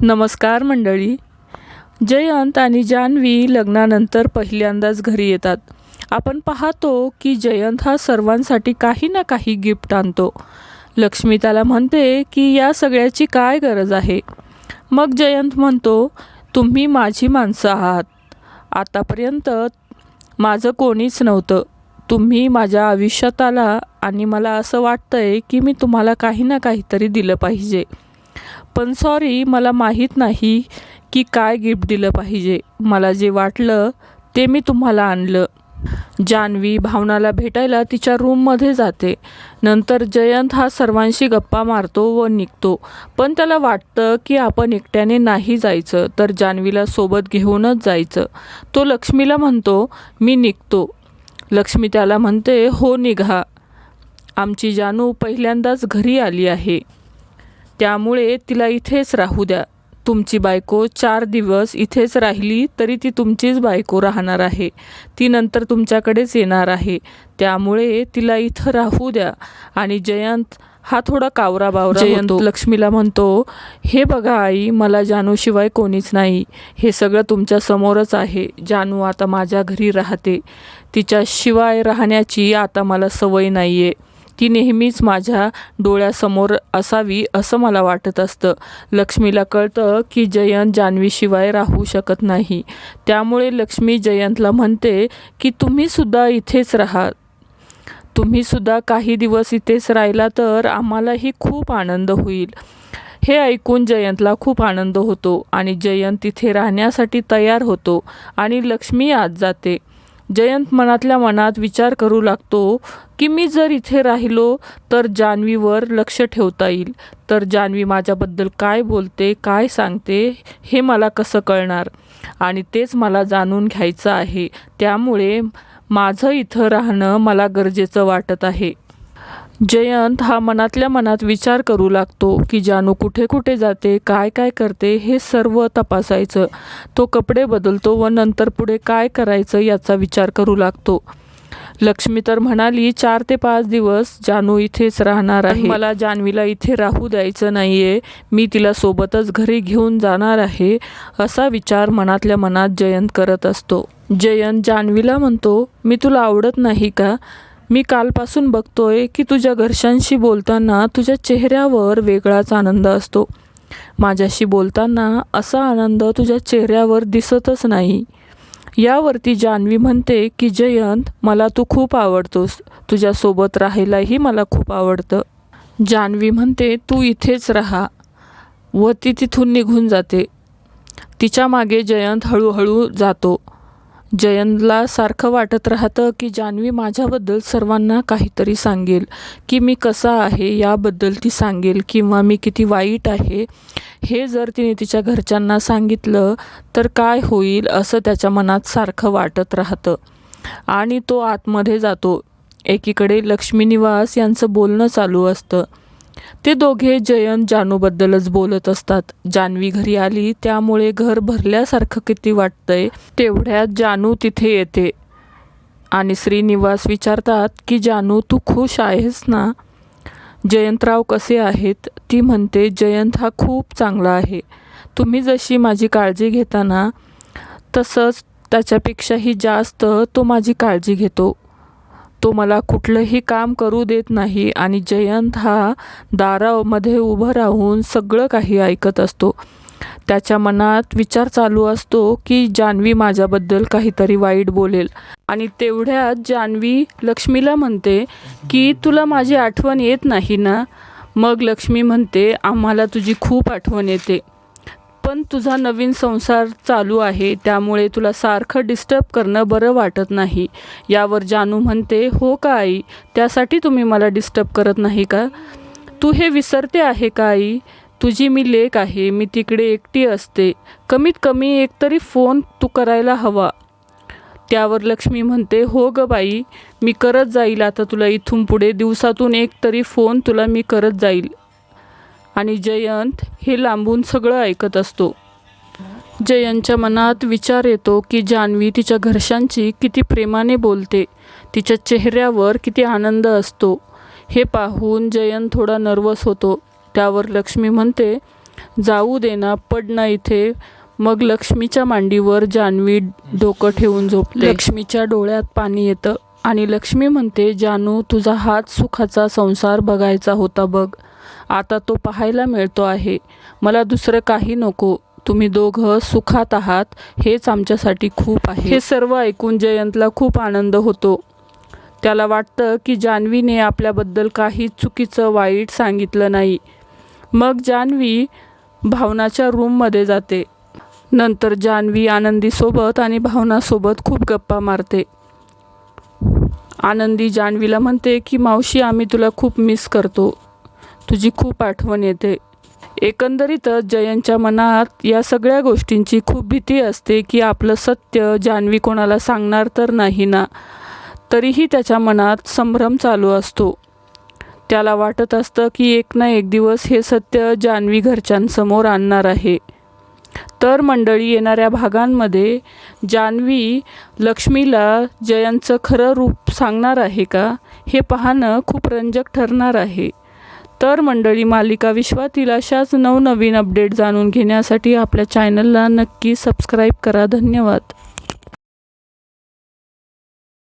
नमस्कार मंडळी. जयंत आणि जान्हवी लग्नानंतर पहिल्यांदाच घरी येतात. आपण पाहतो की जयंत हा सर्वांसाठी काही ना काही गिफ्ट आणतो. लक्ष्मी त्याला म्हणते की या सगळ्याची काय गरज आहे? मग जयंत म्हणतो तुम्ही माझी माणसं आहात. आतापर्यंत माझं कोणीच नव्हतं. तुम्ही माझ्या आयुष्यात आला आणि मला असं वाटतं आहे की मी तुम्हाला काही ना काहीतरी दिलं पाहिजे. पण सॉरी मला माहीत नाही की काय गिफ्ट दिलं पाहिजे. मला जे वाटलं ते मी तुम्हाला आणलं. जान्हवी भावनाला भेटायला तिच्या रूममध्ये जाते. नंतर जयंत हा सर्वांशी गप्पा मारतो व निघतो. पण त्याला वाटतं की आपण एकट्याने नाही जायचं तर जान्हवीला सोबत घेऊनच जायचं. तो लक्ष्मीला म्हणतो मी निघतो. लक्ष्मी त्याला म्हणते हो निघा. आमची जानू पहिल्यांदाच घरी आली आहे. त्यामुळे तिला इथेच राहू द्या. तुमची बायको चार दिवस इथेच राहिली तरी ती तुमचीच बायको राहणार आहे. ती नंतर तुमच्याकडेच येणार आहे. त्यामुळे तिला इथं राहू द्या. आणि जयंत हा थोडा कावरा बावरा जयंत लक्ष्मीला म्हणतो हे बघा आई मला जानूशिवाय कोणीच नाही. हे सगळं तुमच्या समोरच आहे. जानू आता माझ्या घरी राहते. तिच्याशिवाय राहण्याची आता मला सवय नाही आहे ती नेहमीच माझ्या डोळ्यासमोर असावी असं मला वाटत असतं. लक्ष्मीला कळतं की जयंत जान्हवीशिवाय राहू शकत नाही. त्यामुळे लक्ष्मी जयंतला म्हणते की तुम्हीसुद्धा इथेच राहा. तुम्हीसुद्धा काही दिवस इथेच राहिला तर आम्हालाही खूप आनंद होईल. हे ऐकून जयंतला खूप आनंद होतो आणि जयंत तिथे राहण्यासाठी तयार होतो आणि लक्ष्मी आत जाते. जयंत मनातल्या मनात विचार करू लागतो की मी जर इथे राहिलो तर जान्हवीवर लक्ष ठेवता येईल. तर जान्हवी माझ्याबद्दल काय बोलते काय सांगते हे मला कसं कळणार? आणि तेच मला जाणून घ्यायचं आहे. त्यामुळे माझं इथं राहणं मला गरजेचं वाटत आहे. जयंत हा मनातल्या मनात विचार करू लागतो की जानू कुठे कुठे जाते काय काय करते हे सर्व तपासायचं. तो कपडे बदलतो व नंतर पुढे काय करायचं याचा विचार करू लागतो. लक्ष्मी तर म्हणाली चार ते पाच दिवस जानू इथेच राहणार आहे. मला जान्हवीला इथे राहू द्यायचं नाहीये. मी तिला सोबतच घरी घेऊन जाणार आहे असा विचार मनातल्या मनात जयंत करत असतो. जयंत जान्हवीला म्हणतो मी तुला आवडत नाही का? मी कालपासून बघतोय की तुझ्या घरच्यांशी बोलताना तुझ्या चेहऱ्यावर वेगळाच आनंद असतो. माझ्याशी बोलताना असा आनंद तुझ्या चेहऱ्यावर दिसतच नाही. यावरती जान्हवी म्हणते की जयंत मला तू खूप आवडतोस. तुझ्यासोबत राहायलाही मला खूप आवडतं. जान्हवी म्हणते तू इथेच राहा. व ती तिथून निघून जाते. तिच्यामागे जयंत हळूहळू जातो. जयंतला सारखं वाटत राहतं की जान्हवी माझ्याबद्दल सर्वांना काहीतरी सांगेल की मी कसा आहे याबद्दल ती सांगेल किंवा मी किती वाईट आहे हे जर तिने तिच्या घरच्यांना सांगितलं तर काय होईल असं त्याच्या मनात सारखं वाटत राहतं. आणि तो आतमध्ये जातो. एकीकडे लक्ष्मी निवास यांचं बोलणं चालू असतं. ते दोघे जयंत जानूबद्दलच बोलत असतात. जान्हवी घरी आली त्यामुळे घर भरल्यासारखं किती वाटतंय तेवढ्यात जानू तिथे येते. आणि श्रीनिवास विचारतात की जानू तू खुश आहेस ना? जयंतराव कसे आहेत? ती म्हणते जयंत हा खूप चांगला आहे. तुम्ही जशी माझी काळजी घेताना तसंच त्याच्यापेक्षाही जास्त तो माझी काळजी घेतो. तो मला कुठलंही काम करू देत नाही आणि जयंत हा दारामध्ये उभं राहून सगळं काही ऐकत असतो. त्याच्या मनात विचार चालू असतो की जान्हवी माझ्याबद्दल काहीतरी वाईट बोलेल. आणि तेवढ्यात जान्हवी लक्ष्मीला म्हणते की तुला माझी आठवण येत नाही ना? मग लक्ष्मी म्हणते आम्हाला तुझी खूप आठवण येते. पण तुझा नवीन संसार चालू आहे त्यामुळे तुला सारखं डिस्टर्ब करणं बरं वाटत नाही. यावर जानू म्हणते हो का आई? त्यासाठी तुम्ही मला डिस्टर्ब करत नाही का? तू हे विसरते आहे का आई? तुझी मी लेक आहे मी तिकडे एकटी असते. कमीत कमी एकतरी फोन तू करायला हवा. त्यावर लक्ष्मी म्हणते हो ग बाई मी करत जाईल. आता तुला इथून पुढे दिवसातून एक तरी फोन तुला मी करत जाईल. आणि जयंत हे लांबून सगळं ऐकत असतो. जयंतच्या मनात विचार येतो की जान्हवी तिच्या घरशांची किती प्रेमाने बोलते तिच्या चेहऱ्यावर किती आनंद असतो. हे पाहून जयंत थोडा नर्वस होतो. त्यावर लक्ष्मी म्हणते जाऊ देना पडणं पड ना इथे. मग लक्ष्मीच्या मांडीवर जान्हवी डोकं ठेवून झोपते. लक्ष्मीच्या डोळ्यात पाणी येतं आणि लक्ष्मी म्हणते जानू तुझा हात सुखाचा संसार बघायचा होता बघ. आता तो पाहायला मिळतो आहे. मला दुसरं काही नको. तुम्ही दोघं सुखात आहात हेच आमच्यासाठी खूप आहे. हे सर्व ऐकून जयंतला खूप आनंद होतो. त्याला वाटतं की जान्हवीने आपल्याबद्दल काही चुकीचं वाईट सांगितलं नाही. मग जान्हवी भावनाच्या रूममध्ये जाते. नंतर जान्हवी आनंदीसोबत आणि भावनासोबत खूप गप्पा मारते. आनंदी जान्हवीला म्हणते की मावशी आम्ही तुला खूप मिस करतो. तुझी खूप आठवण येते. एकंदरीतच जयंतच्या मनात या सगळ्या गोष्टींची खूप भीती असते की आपलं सत्य जान्हवी कोणाला सांगणार तर नाही ना? तरीही त्याच्या मनात संभ्रम चालू असतो. त्याला वाटत असतं की एक ना एक दिवस हे सत्य जान्हवी घरच्यांसमोर आणणार आहे. तर मंडळी येणाऱ्या भागांमध्ये जान्हवी लक्ष्मीला जयंतचं खरं रूप सांगणार आहे का? हे पाहणं खूप रंजक ठरणार आहे. तर मंडळी मालिका विश्वातील अशाच नवनवीन अपडेट जाणून घेण्यासाठी आपल्या चॅनलला नक्की सबस्क्राईब करा. धन्यवाद.